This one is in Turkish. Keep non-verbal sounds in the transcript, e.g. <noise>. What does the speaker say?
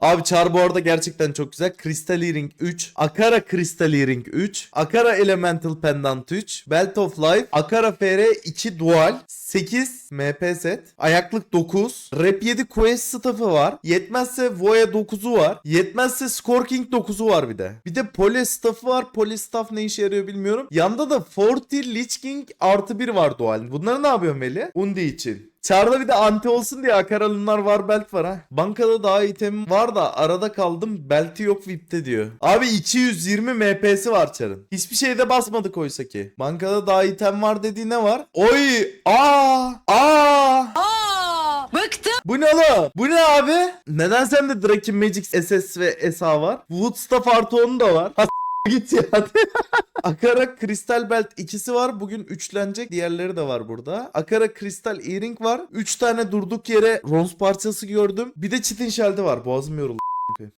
Abi çar bu arada gerçekten çok güzel. Crystal Earring 3. Akara Crystal Earring 3. Akara Elemental Pendant 3. Belt of Life. Akara FR 2 Dual. 8 MP set. Ayaklık 9. Rap 7 Quest staff'ı var. Yetmezse Voya 9'u var. Yetmezse Scorking 9'u var bir de. Bir de Pole staff'ı var. Pole staff ne işe yarıyor bilmiyorum. Yanda da 40 Lich King artı 1 var dual. Bunları ne yapıyorsun Veli? Undi için. Çarda bir de anti olsun diye akaralımlar var belt var ha. Bankada daha item var da arada kaldım belti yok VIP'te diyor. Abi 220 MP'si var çarın. Hiçbir şeyde basmadık oysa ki. Bankada daha item var dediği ne var? Oy! Aa! Aa! Aa, bıktım. Bu ne oğlum? Bu ne abi? Neden sende Draken Magic SS ve SA var? Woodstaff artı 10 da var. Ha git ya. <laughs> Akara Crystal Belt ikisi var. Bugün üçlenecek. Diğerleri de var burada. Akara Crystal Earring var. 3 tane durduk yere bronz parçası gördüm. Bir de Chitin Shell'de var. Boğazım yoruldu.